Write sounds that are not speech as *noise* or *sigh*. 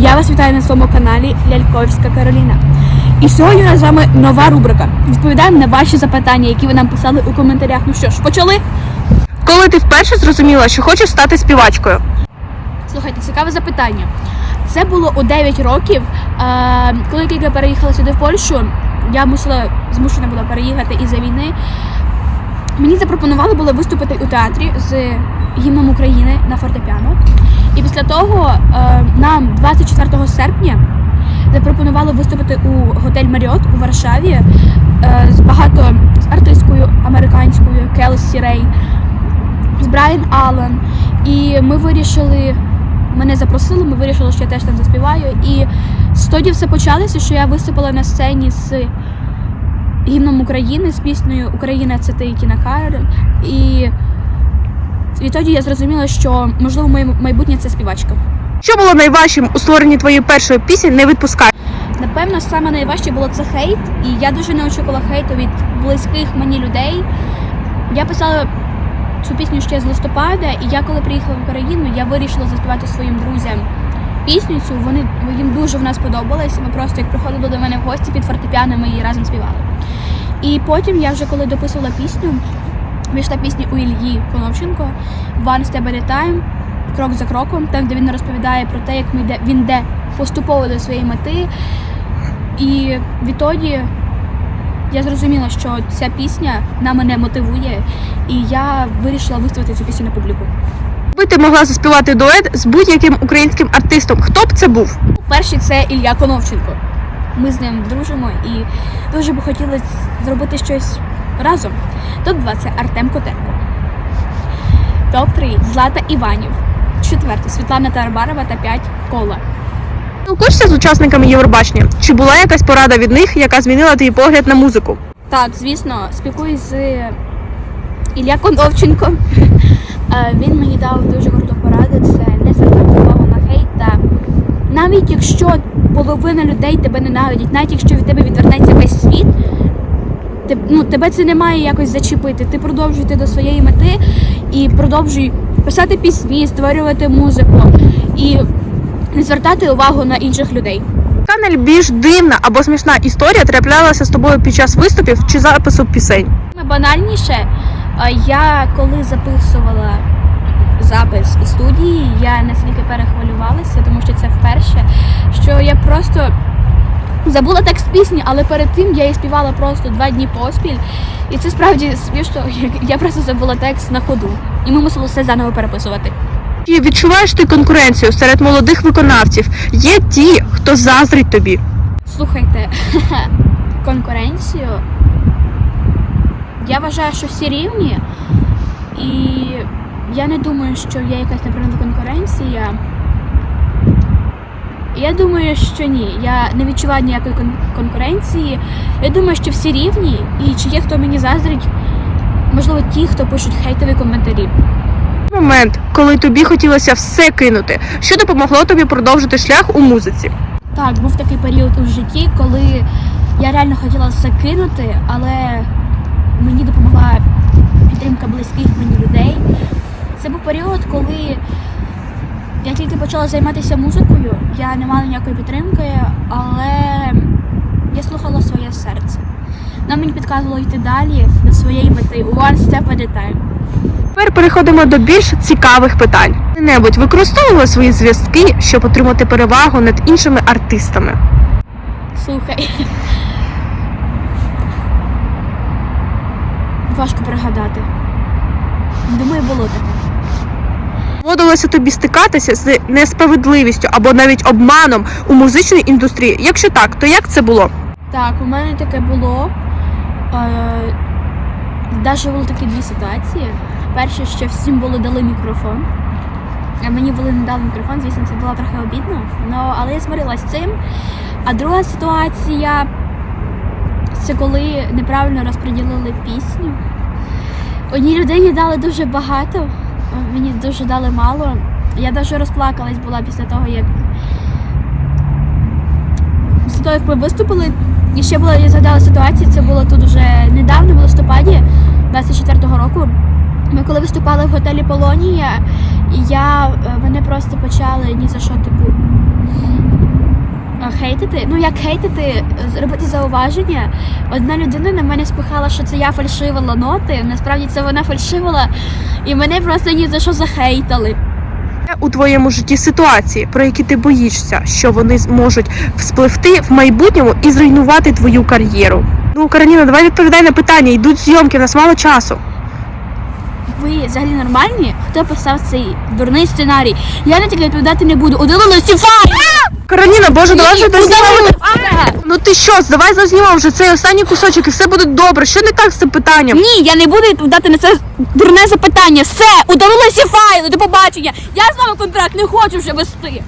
Я вас вітаю на своєму каналі Ляльковська Кароліна. І сьогодні у нас з вами нова рубрика. Відповідаємо на ваші запитання, які ви нам писали у коментарях. Ну що ж, почали? Коли ти вперше зрозуміла, що хочеш стати співачкою? Слухайте, цікаве запитання. Це було у 9 років, е, коли тільки переїхала сюди в Польщу. Я мусила змушена була переїхати із-за війни. Мені запропонували було виступити у театрі з гімном України на фортепіано. Після того е, нам 24 серпня запропонували виступити у готель Маріот у Варшаві е, з багато з артисткою американською Келсі Рей, з Брайан Аллен. І ми вирішили, мене запросили, ми вирішили, що я теж там заспіваю. І з тоді все почалося, що я виступила на сцені з гімном України, з піснею Україна це ти і Тіна Кароль. І відтоді я зрозуміла, що можливо моє майбутнє це співачка. Що було найважчим у створенні твоєї першої пісні не відпускай? Напевно, саме найважче було це хейт, і я дуже не очікувала хейту від близьких мені людей. Я писала цю пісню ще з листопада, і я коли приїхала в Україну, я вирішила заспівати своїм друзям пісню цю. Вони їм дуже в нас подобалось. Ми просто як приходили до мене в гості під фортепіано, ми її разом співали. І потім я вже коли дописувала пісню, вийшла пісня у Ільї Коновченко One Step at a Time, крок за кроком, там де він розповідає про те, як ми йде, він йде поступово до своєї мети. І відтоді я зрозуміла, що ця пісня на мене мотивує, і я вирішила виставити цю пісню на публіку. Якби ти могла заспівати дует з будь-яким українським артистом, хто б це був? Перший це Ілля Коновченко. Ми з ним дружимо і дуже би хотіли зробити щось разом. Топ 2 це Артем Котенко. Топ 3 Злата Іванів. Четвертий Світлана Тарабарова та 5 Кола. Спілкуєшся з учасниками Євробачення? Чи була якась порада від них, яка змінила твій погляд на музику? Так, звісно, спілкуюсь з Ілля Коновченко. *laughs* Е, Він мені дав дуже круту пораду. Це не звертати увагу на хейт. Та навіть якщо половина людей тебе ненавидять, навіть якщо від тебе відвернеться весь світ, ну, тебе це не має якось зачепити. Ти продовжуй йти до своєї мети і продовжуй писати пісні, створювати музику і не звертати увагу на інших людей. Яка найбільш дивна або смішна історія траплялася з тобою під час виступів чи запису пісень? Банальніше, я коли записувала запис у студії, я настільки перехвилювалася, тому що це вперше, що я просто забула текст пісні, але перед тим я її співала просто два дні поспіль. І це справді смішно. Я просто забула текст на ходу. І ми мусили все заново переписувати. Чи відчуваєш ти конкуренцію серед молодих виконавців? Є ті, хто заздрить тобі. Слухайте, *laughs* конкуренцію. Я вважаю, що всі рівні, і я не думаю, що є якась наприклад конкуренція. Я думаю, що ні. Я не відчуваю ніякої кон- конкуренції. Я думаю, що всі рівні, і чи є хто мені заздрить, можливо, ті, хто пишуть хейтові коментарі. Момент, коли тобі хотілося все кинути, що допомогло тобі продовжити шлях у музиці? Так, був такий період у житті, коли я реально хотіла все кинути, але мені допомогла підтримка близьких мені людей. Це був період, коли я тільки почала займатися музикою, я не мала ніякої підтримки, але я слухала своє серце. Нам мені підказувало йти далі до своєї мети. One step at a time. Тепер переходимо до більш цікавих питань. Небудь використовували свої зв'язки, щоб отримати перевагу над іншими артистами. Слухай. Важко пригадати. Думаю, було таке. Доводилося тобі стикатися з несправедливістю або навіть обманом у музичній індустрії. Якщо так, то як це було? Так, у мене таке було. Е, Даже були такі дві ситуації. Перше, що всім було дали мікрофон. А мені були не дали мікрофон, звісно, це було трохи обідно. Но, але я змирилась цим. А друга ситуація це коли неправильно розподілили пісню. Одній людині дали дуже багато, мені дуже дали мало. Я навіть розплакалась була після того, як після того, як ми виступили. І ще була, я згадала ситуацію, це було тут вже недавно, в листопаді 24-го року. Ми коли виступали в готелі Полонія, і я, е, мене просто почали ні за що типу Хейтити? Ну як хейтити, робити зауваження. Одна людина на мене спихала, що це я фальшивила ноти. Насправді це вона фальшивила, і мене просто ні за що захейтали. У твоєму житті ситуації, про які ти боїшся, що вони зможуть вспливти в майбутньому і зруйнувати твою кар'єру. Ну, Кароліна, давай відповідай на питання. Йдуть зйомки, у нас мало часу. Ви взагалі нормальні? Хто писав цей дурний сценарій? Я на таке відповідати не буду. Удалила файли! Кароліна, боже, давай вже. Удалили! Ну ти що, давай зазнімав вже цей останній кусочок і все буде добре. Що не так з цим питанням? Ні, я не буду відповідати на це дурне запитання. Все, удалили всі файли, до побачення. Я з вами контракт не хочу вже вести.